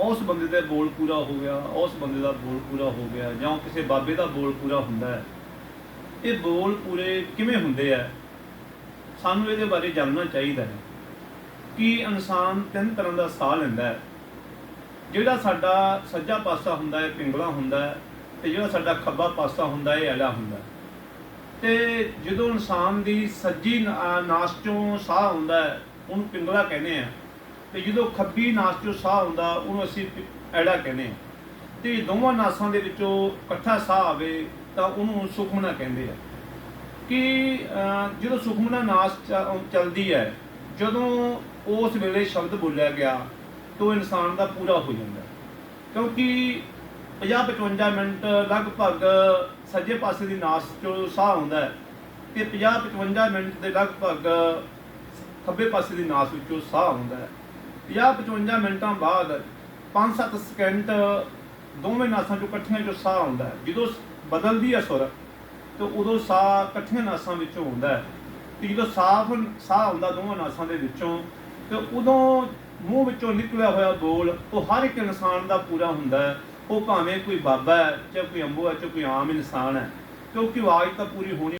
ਉਸ ਬੰਦੇ ਦਾ ਬੋਲ ਪੂਰਾ ਹੋ ਗਿਆ, ਉਸ ਬੰਦੇ ਦਾ ਬੋਲ ਪੂਰਾ ਹੋ ਗਿਆ ਜਾਂ ਕਿਸੇ ਬਾਬੇ ਦਾ ਬੋਲ ਪੂਰਾ ਹੁੰਦਾ ਹੈ, ਇਹ ਬੋਲ ਪੂਰੇ ਕਿਵੇਂ ਹੁੰਦੇ ਆ? ਸਾਨੂੰ ਇਹਦੇ ਬਾਰੇ ਜਾਣਨਾ ਚਾਹੀਦਾ ਹੈ ਕਿ ਇਨਸਾਨ ਤਿੰਨ ਤਰ੍ਹਾਂ ਦਾ ਸਾਹ ਲੈਂਦਾ ਹੈ। ਜਿਹੜਾ ਸਾਡਾ ਸੱਜਾ ਪਾਸਾ ਹੁੰਦਾ ਹੈ, ਪਿੰਗਲਾ ਹੁੰਦਾ ਹੈ ਤੇ ਜਿਹੜਾ ਸਾਡਾ ਖੱਬਾ ਪਾਸਾ ਹੁੰਦਾ ਹੈ ਐੜਾ ਹੁੰਦਾ ਹੈ। ਤੇ ਜਦੋਂ ਇਨਸਾਨ ਦੀ ਸੱਜੀ ਨਾਸ ਚੋਂ ਸਾਹ ਆਉਂਦਾ ਹੈ, ਉਹਨੂੰ ਪਿੰਗਲਾ ਕਹਿੰਦੇ ਆ। ਤੇ ਜਦੋਂ ਖੱਬੀ ਨਾਸ ਚੋਂ ਸਾਹ ਆਉਂਦਾ, ਉਹਨੂੰ ਅਸੀਂ ਐੜਾ ਕਹਿੰਦੇ ਆ ਤੇ ਦੋਵਾਂ ਨਾਸਾਂ ਦੇ ਵਿੱਚੋਂ ਇਕੱਠਾ ਸਾਹ ਆਵੇ, ਤਾਂ ਉਹਨੂੰ ਸੁਖਮਨਾ ਕਹਿੰਦੇ ਆ। ਕਿ ਜਦੋਂ ਸੁਖਮਨਾ ਨਾਸ ਚੱਲਦੀ ਹੈ, ਜਦੋਂ ਉਸ ਵੇਲੇ ਸ਼ਬਦ ਬੋਲਿਆ ਗਿਆ, ਤਾਂ ਉਹ ਇਨਸਾਨ ਦਾ ਪੂਰਾ ਹੋ ਜਾਂਦਾ। ਕਿਉਂਕਿ 50-55 ਮਿੰਟ ਲਗਭਗ ਸੱਜੇ ਪਾਸੇ ਦੀ ਨਾਸ ਚੋਂ ਸਾਹ ਆਉਂਦਾ ਹੈ, ਤੇ 50-55 ਮਿੰਟ ਦੇ ਲਗਭਗ ਖੱਬੇ ਪਾਸੇ ਦੀ ਨਾਸ ਵਿੱਚੋਂ ਸਾਹ ਆਉਂਦਾ ਹੈ। 50-55 ਮਿੰਟਾਂ ਬਾਅਦ 5-7 ਸਕਿੰਟ ਦੋਵੇਂ ਨਾਸਾਂ ਚੋਂ ਇਕੱਠੀਆਂ ਚੋਂ ਸਾਹ ਆਉਂਦਾ ਹੈ। ਜਦੋਂ ਬਦਲਦੀ ਹੈ ਸੁਰ, ਤੇ ਉਦੋਂ ਸਾਹ ਇਕੱਠੀਆਂ ਨਾਸਾਂ ਵਿੱਚੋਂ ਆਉਂਦਾ ਹੈ। ਤੇ ਜਦੋਂ ਸਾਫ਼ ਸਾਹ ਆਉਂਦਾ ਦੋਵਾਂ ਨਾਸਾਂ ਦੇ ਵਿੱਚੋਂ, ਤੇ ਉਦੋਂ ਮੂੰਹ ਵਿੱਚੋਂ ਨਿਕਲਿਆ ਹੋਇਆ ਬੋਲ, ਉਹ ਹਰ ਇੱਕ ਇਨਸਾਨ ਦਾ ਪੂਰਾ ਹੁੰਦਾ ਹੈ। ਉਹ ਭਾਵੇਂ ਕੋਈ ਬਾਬਾ ਹੈ, ਚਾਹੇ ਕੋਈ ਅੰਬੂ ਹੈ, ਚਾਹੇ ਕੋਈ ਆਮ ਇਨਸਾਨ ਹੈ, ਕਿਉਂਕਿ ਆਵਾਜ਼ ਤਾਂ ਪੂਰੀ ਹੋਣੀ